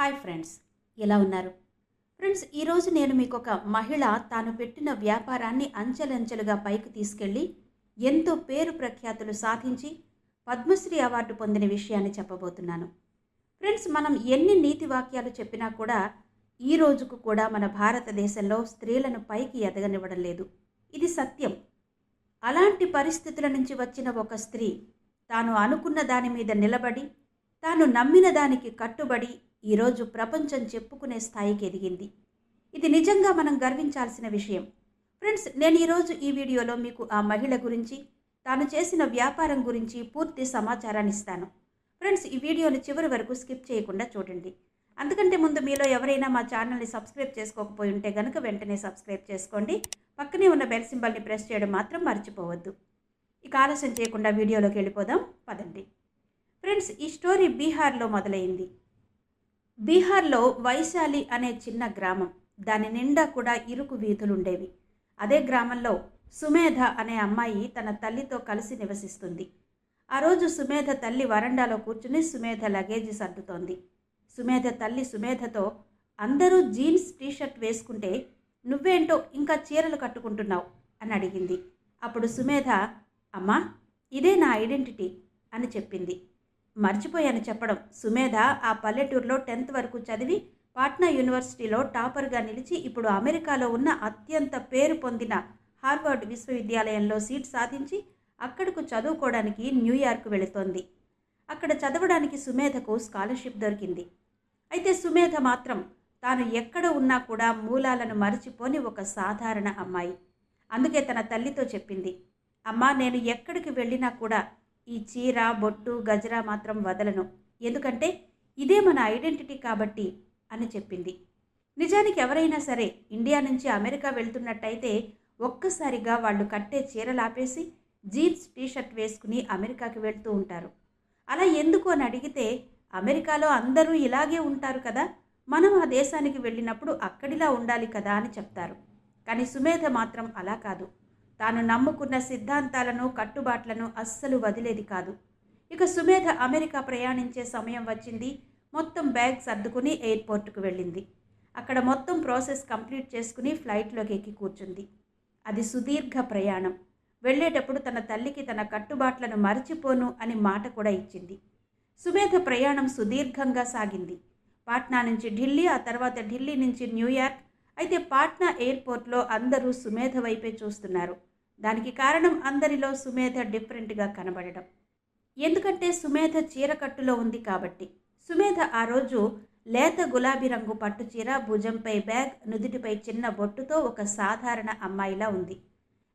Hi friends ఎలా ఉన్నారు? Friends ఈరోజు నేను మీకు ఒక మహిళ తాను పెట్టిన వ్యాపారాన్ని అంచెలంచెలుగా పైకి తీసుకెళ్ళి ఎంతో పేరు ప్రఖ్యాతులు సాధించి పద్మశ్రీ అవార్డు పొందిన విషయాన్ని చెప్పబోతున్నాను. ఫ్రెండ్స్ మనం ఎన్ని నీతి వాక్యాలు చెప్పినా కూడా ఈ రోజుకు కూడా మన భారతదేశంలో స్త్రీలను పైకి ఎదగనివ్వడం లేదు. ఇది సత్యం. అలాంటి పరిస్థితుల నుంచి వచ్చిన ఒక స్త్రీ తాను అనుకున్న దాని మీద నిలబడి తాను నమ్మిన దానికి కట్టుబడి ఈరోజు ప్రపంచం చెప్పుకునే స్థాయికి ఎదిగింది. ఇది నిజంగా మనం గర్వించాల్సిన విషయం. ఫ్రెండ్స్ నేను ఈరోజు ఈ వీడియోలో మీకు ఆ మహిళ గురించి తాను చేసిన వ్యాపారం గురించి పూర్తి సమాచారాన్ని ఇస్తాను. ఫ్రెండ్స్ ఈ వీడియోని చివరి వరకు స్కిప్ చేయకుండా చూడండి. అందుకంటే ముందు మీలో ఎవరైనా మా ఛానల్ని సబ్స్క్రైబ్ చేసుకోకపోయి ఉంటే కనుక వెంటనే సబ్స్క్రైబ్ చేసుకోండి. పక్కనే ఉన్న బెల్ సింబల్ని ప్రెస్ చేయడం మాత్రం మర్చిపోవద్దు. ఇక ఆలస్యం చేయకుండా వీడియోలోకి వెళ్ళిపోదాం. పదండి. ఫ్రెండ్స్ ఈ స్టోరీ బీహార్లో మొదలైంది. బీహార్లో వైశాలి అనే చిన్న గ్రామం. దాని నిండా కూడా ఇరుకు వీధులుండేవి. అదే గ్రామంలో సుమేధ అనే అమ్మాయి తన తల్లితో కలిసి నివసిస్తుంది. ఆ రోజు సుమేధ తల్లి వరండాలో కూర్చుని సుమేధ లగేజ్ సర్దుతోంది. సుమేధ తల్లి సుమేధతో అందరూ జీన్స్ టీషర్ట్ వేసుకుంటే నువ్వేంటో ఇంకా చీరలు కట్టుకుంటున్నావు? అని అడిగింది. అప్పుడు సుమేధ అమ్మా ఇదే నా ఐడెంటిటీ అని చెప్పింది. మర్చిపోయాను చెప్పడం. సుమేధ ఆ పల్లెటూరులో టెన్త్ వరకు చదివి పాట్నా యూనివర్సిటీలో టాపర్గా నిలిచి ఇప్పుడు అమెరికాలో ఉన్న అత్యంత పేరు పొందిన హార్వర్డ్ విశ్వవిద్యాలయంలో సీట్ సాధించి అక్కడకు చదువుకోవడానికి న్యూయార్క్ వెళుతోంది. అక్కడ చదవడానికి సుమేధకు స్కాలర్షిప్ దొరికింది. అయితే సుమేధ మాత్రం తాను ఎక్కడ ఉన్నా కూడా మూలాలను మరచిపోని ఒక సాధారణ అమ్మాయి. అందుకే తన తల్లితో చెప్పింది అమ్మా నేను ఎక్కడికి వెళ్ళినా కూడా ఈ చీర బొట్టు గజరా మాత్రం వదలను. ఎందుకంటే ఇదే మన ఐడెంటిటీ కాబట్టి అని చెప్పింది. నిజానికి ఎవరైనా సరే ఇండియా నుంచి అమెరికా వెళ్తున్నట్టయితే ఒక్కసారిగా వాళ్ళు కట్టే చీరలు ఆపేసి జీన్స్ టీషర్ట్ వేసుకుని అమెరికాకి వెళ్తూ ఉంటారు. అలా ఎందుకు అని అడిగితే అమెరికాలో అందరూ ఇలాగే ఉంటారు కదా మనం ఆ దేశానికి వెళ్ళినప్పుడు అక్కడిలా ఉండాలి కదా అని చెప్తారు. కానీ సుమేధ మాత్రం అలా కాదు. తాను నమ్ముకున్న సిద్ధాంతాలను కట్టుబాట్లను అస్సలు వదిలేది కాదు. ఇక సుమేధ అమెరికా ప్రయాణించే సమయం వచ్చింది. మొత్తం బ్యాగ్ సర్దుకుని ఎయిర్పోర్ట్కు వెళ్ళింది. అక్కడ మొత్తం ప్రాసెస్ కంప్లీట్ చేసుకుని ఫ్లైట్లోకి ఎక్కి కూర్చుంది. అది సుదీర్ఘ ప్రయాణం. వెళ్ళేటప్పుడు తన తల్లికి తన కట్టుబాట్లను మరచిపోను అని మాట కూడా ఇచ్చింది. సుమేధ ప్రయాణం సుదీర్ఘంగా సాగింది. పాట్నా నుంచి ఢిల్లీ ఆ తర్వాత ఢిల్లీ నుంచి న్యూయార్క్. అయితే పాట్నా ఎయిర్పోర్ట్లో అందరూ సుమేధ వైపే చూస్తున్నారు. దానికి కారణం అందరిలో సుమేధ డిఫరెంట్గా కనబడడం. ఎందుకంటే సుమేధ చీరకట్టులో ఉంది కాబట్టి. సుమేధ ఆ రోజు లేత గులాబీ రంగు పట్టు చీర భుజంపై బ్యాగ్ నుదుటిపై చిన్న బొట్టుతో ఒక సాధారణ అమ్మాయిలా ఉంది.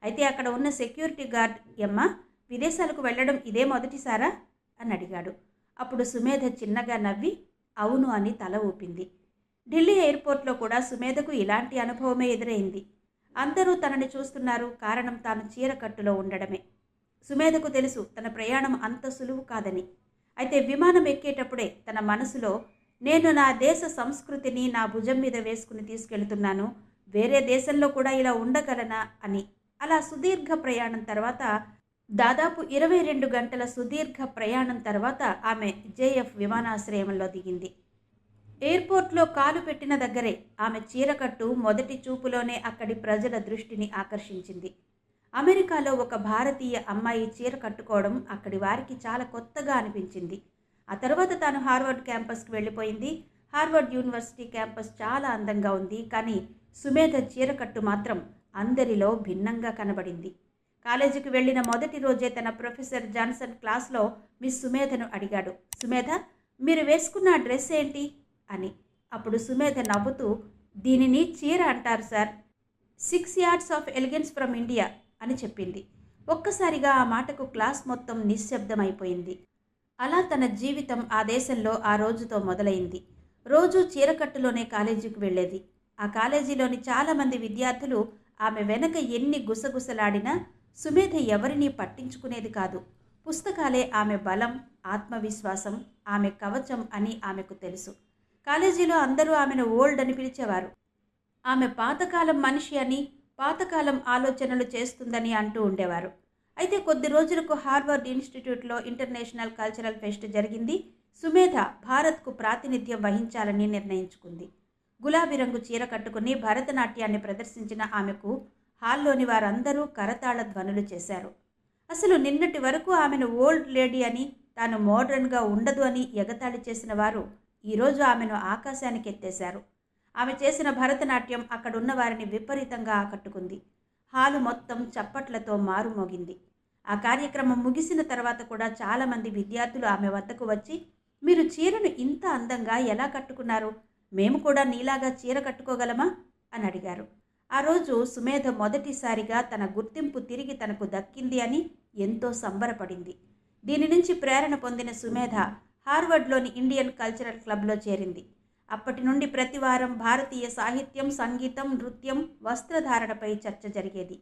అయితే అక్కడ ఉన్న సెక్యూరిటీ గార్డ్ ఎమ్మ విదేశాలకు వెళ్ళడం ఇదే మొదటిసారా? అని అడిగాడు. అప్పుడు సుమేధ చిన్నగా నవ్వి అవును అని తల ఊపింది. ఢిల్లీ ఎయిర్పోర్ట్లో కూడా సుమేధకు ఇలాంటి అనుభవమే ఎదురైంది. అందరూ తనని చూస్తున్నారు. కారణం తాను చీరకట్టులో ఉండడమే. సుమేధకు తెలుసు తన ప్రయాణం అంత సులువు కాదని. అయితే విమానం ఎక్కేటప్పుడే తన మనసులో నేను నా దేశ సంస్కృతిని నా భుజం మీద వేసుకుని తీసుకెళ్తున్నాను. వేరే దేశంలో కూడా ఇలా ఉండగలనా? అని. అలా సుదీర్ఘ ప్రయాణం తర్వాత దాదాపు ఇరవై రెండు గంటల సుదీర్ఘ ప్రయాణం తర్వాత ఆమె జేఎఫ్ విమానాశ్రయంలో దిగింది. ఎయిర్పోర్ట్లో కాలు పెట్టిన దగ్గరే ఆమె చీరకట్టు మొదటి చూపులోనే అక్కడి ప్రజల దృష్టిని ఆకర్షించింది. అమెరికాలో ఒక భారతీయ అమ్మాయి చీర కట్టుకోవడం అక్కడి వారికి చాలా కొత్తగా అనిపించింది. ఆ తర్వాత తాను హార్వర్డ్ క్యాంపస్కి వెళ్ళిపోయింది. హార్వర్డ్ యూనివర్సిటీ క్యాంపస్ చాలా అందంగా ఉంది కానీ సుమేధ చీరకట్టు మాత్రం అందరిలో భిన్నంగా కనబడింది. కాలేజీకి వెళ్ళిన మొదటి రోజే తన ప్రొఫెసర్ జాన్సన్ క్లాస్లో మిస్ సుమేధను అడిగాడు. సుమేధ మీరు వేసుకున్న డ్రెస్ ఏంటి? అని. అప్పుడు సుమేధ నవ్వుతూ దీనిని చీర అంటారు sir. Six yards of elegance from India అని చెప్పింది. ఒక్కసారిగా ఆ మాటకు క్లాస్ మొత్తం నిశ్శబ్దమైపోయింది. అలా తన జీవితం ఆ దేశంలో ఆ రోజుతో మొదలైంది. రోజు చీరకట్టులోనే కాలేజీకి వెళ్ళేది. ఆ కాలేజీలోని చాలామంది విద్యార్థులు ఆమె వెనక ఎన్ని గుసగుసలాడినా సుమేధ ఎవరినీ పట్టించుకునేది కాదు. పుస్తకాలే ఆమె బలం ఆత్మవిశ్వాసం ఆమె కవచం అని ఆమెకు తెలుసు. కాలేజీలో అందరూ ఆమెను ఓల్డ్ అని పిలిచేవారు. ఆమె పాతకాలం మనిషి అని పాతకాలం ఆలోచనలు చేస్తుందని అంటూ ఉండేవారు. అయితే కొద్ది రోజులకు హార్వర్డ్ ఇన్స్టిట్యూట్లో ఇంటర్నేషనల్ కల్చరల్ ఫెస్ట్ జరిగింది. సుమేధ భారత్కు ప్రాతినిధ్యం వహించాలని నిర్ణయించుకుంది. గులాబీ రంగు చీర కట్టుకుని భరతనాట్యాన్ని ప్రదర్శించిన ఆమెకు హాల్లోని వారందరూ కరతాళ ధ్వనులు చేశారు. అసలు నిన్నటి వరకు ఆమెను ఓల్డ్ లేడీ అని తాను మోడ్రన్గా ఉండదు అని ఎగతాళి చేసిన వారు ఈరోజు ఆమెను ఆకాశానికి ఎత్తేశారు. ఆమె చేసిన భరతనాట్యం అక్కడున్న వారిని విపరీతంగా ఆకట్టుకుంది. హాలు మొత్తం చప్పట్లతో మారుమోగింది. ఆ కార్యక్రమం ముగిసిన తర్వాత కూడా చాలామంది విద్యార్థులు ఆమె వద్దకు వచ్చి మీరు చీరను ఇంత అందంగా ఎలా కట్టుకున్నారు? మేము కూడా నీలాగా చీర కట్టుకోగలమా? అని అడిగారు. ఆ రోజు సుమేధ మొదటిసారిగా తన గుర్తింపు తిరిగి తనకు దక్కింది అని ఎంతో సంబరపడింది. దీని నుంచి ప్రేరణ పొందిన సుమేధ హార్వర్డ్లోని ఇండియన్ కల్చరల్ క్లబ్లో చేరింది. అప్పటి నుండి ప్రతి వారం భారతీయ సాహిత్యం సంగీతం నృత్యం వస్త్రధారణపై చర్చ జరిగేది.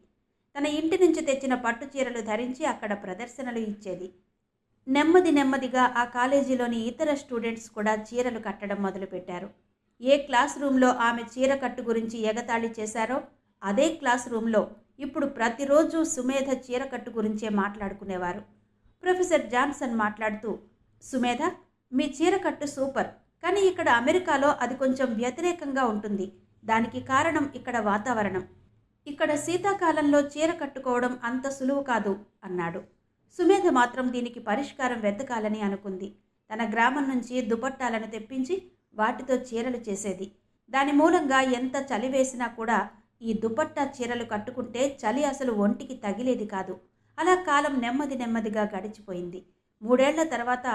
తన ఇంటి నుంచి తెచ్చిన పట్టు చీరలు ధరించి అక్కడ ప్రదర్శనలు ఇచ్చేది. నెమ్మది నెమ్మదిగా ఆ కాలేజీలోని ఇతర స్టూడెంట్స్ కూడా చీరలు కట్టడం మొదలుపెట్టారు. ఏ క్లాస్ రూమ్లో ఆమె చీర కట్టు గురించి ఎగతాళి చేశారో అదే క్లాస్ రూమ్లో ఇప్పుడు ప్రతిరోజు సుమేధ చీర కట్టు గురించే మాట్లాడుకునేవారు. ప్రొఫెసర్ జాన్సన్ మాట్లాడుతూ సుమేధ మీ చీర కట్టు సూపర్ కానీ ఇక్కడ అమెరికాలో అది కొంచెం వ్యతిరేకంగా ఉంటుంది. దానికి కారణం ఇక్కడ వాతావరణం. ఇక్కడ శీతాకాలంలో చీర కట్టుకోవడం అంత సులువు కాదు అన్నాడు. సుమేధ మాత్రం దీనికి పరిష్కారం వెతకాలని అనుకుంది. తన గ్రామం నుంచి దుపట్టాలను తెప్పించి వాటితో చీరలు చేసేది. దాని మూలంగా ఎంత చలి వేసినా కూడా ఈ దుపట్టా చీరలు కట్టుకుంటే చలి అసలు ఒంటికి తగిలేది కాదు. అలా కాలం నెమ్మది నెమ్మదిగా గడిచిపోయింది. మూడేళ్ళ తర్వాత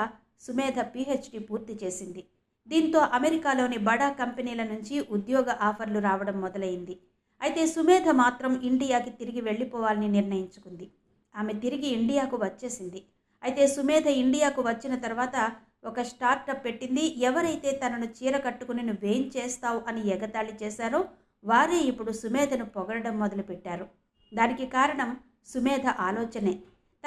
సుమేధ పీహెచ్డీ పూర్తి చేసింది. దీంతో అమెరికాలోని బడా కంపెనీల నుంచి ఉద్యోగ ఆఫర్లు రావడం మొదలైంది. అయితే సుమేధ మాత్రం ఇండియాకి తిరిగి వెళ్ళిపోవాలని నిర్ణయించుకుంది. ఆమె తిరిగి ఇండియాకు వచ్చేసింది. అయితే సుమేధ ఇండియాకు వచ్చిన తర్వాత ఒక స్టార్టప్ పెట్టింది. ఎవరైతే తనను చీర కట్టుకుని నువ్వేం చేస్తావు అని ఎగతాళి చేశారో వారే ఇప్పుడు సుమేధను పొగడడం మొదలుపెట్టారు. దానికి కారణం సుమేధ ఆలోచనే.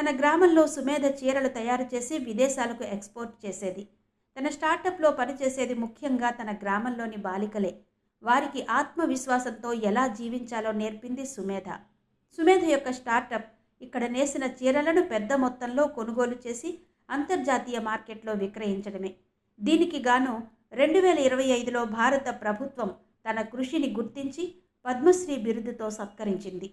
తన గ్రామంలో సుమేధ చీరలు తయారు చేసి విదేశాలకు ఎక్స్పోర్ట్ చేసేది. తన స్టార్టప్లో పనిచేసేది ముఖ్యంగా తన గ్రామంలోని బాలికలే. వారికి ఆత్మవిశ్వాసంతో ఎలా జీవించాలో నేర్పింది సుమేధ. సుమేధ యొక్క స్టార్టప్ ఇక్కడ నేసిన చీరలను పెద్ద మొత్తంలో కొనుగోలు చేసి అంతర్జాతీయ మార్కెట్లో విక్రయించడమే. దీనికి గాను రెండు వేల ఇరవై ఐదులో భారత ప్రభుత్వం తన కృషిని గుర్తించి పద్మశ్రీ బిరుదుతో సత్కరించింది.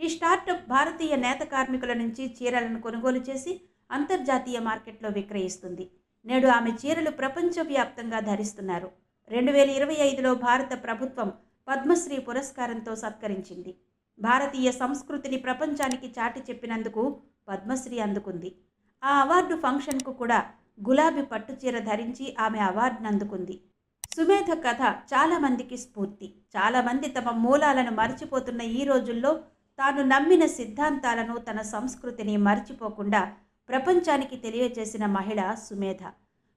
ఈ స్టార్టప్ భారతీయ నేత కార్మికుల నుంచి చీరలను కొనుగోలు చేసి అంతర్జాతీయ మార్కెట్లో విక్రయిస్తుంది. నేడు ఆమె చీరలు ప్రపంచవ్యాప్తంగా ధరిస్తున్నారు. రెండు వేల ఇరవై ఐదులో భారత ప్రభుత్వం పద్మశ్రీ పురస్కారంతో సత్కరించింది. భారతీయ సంస్కృతిని ప్రపంచానికి చాటి చెప్పినందుకు పద్మశ్రీ అందుకుంది. ఆ అవార్డు ఫంక్షన్కు కూడా గులాబీ పట్టు చీర ధరించి ఆమె అవార్డును అందుకుంది. సుమేధ కథ చాలామందికి స్ఫూర్తి. చాలామంది తమ మూలాలను మర్చిపోతున్న ఈ రోజుల్లో తాను నమ్మిన సిద్ధాంతాలను తన సంస్కృతిని మర్చిపోకుండా ప్రపంచానికి తెలియజేసిన మహిళ సుమేధ.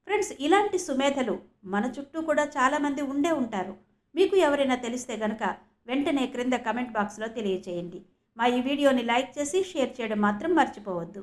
ఫ్రెండ్స్ ఇలాంటి సుమేధలు మన చుట్టూ కూడా చాలామంది ఉండే ఉంటారు. మీకు ఎవరైనా తెలిస్తే గనక వెంటనే క్రింద కమెంట్ బాక్స్లో తెలియచేయండి. మా ఈ వీడియోని లైక్ చేసి షేర్ చేయడం మాత్రం మర్చిపోవద్దు.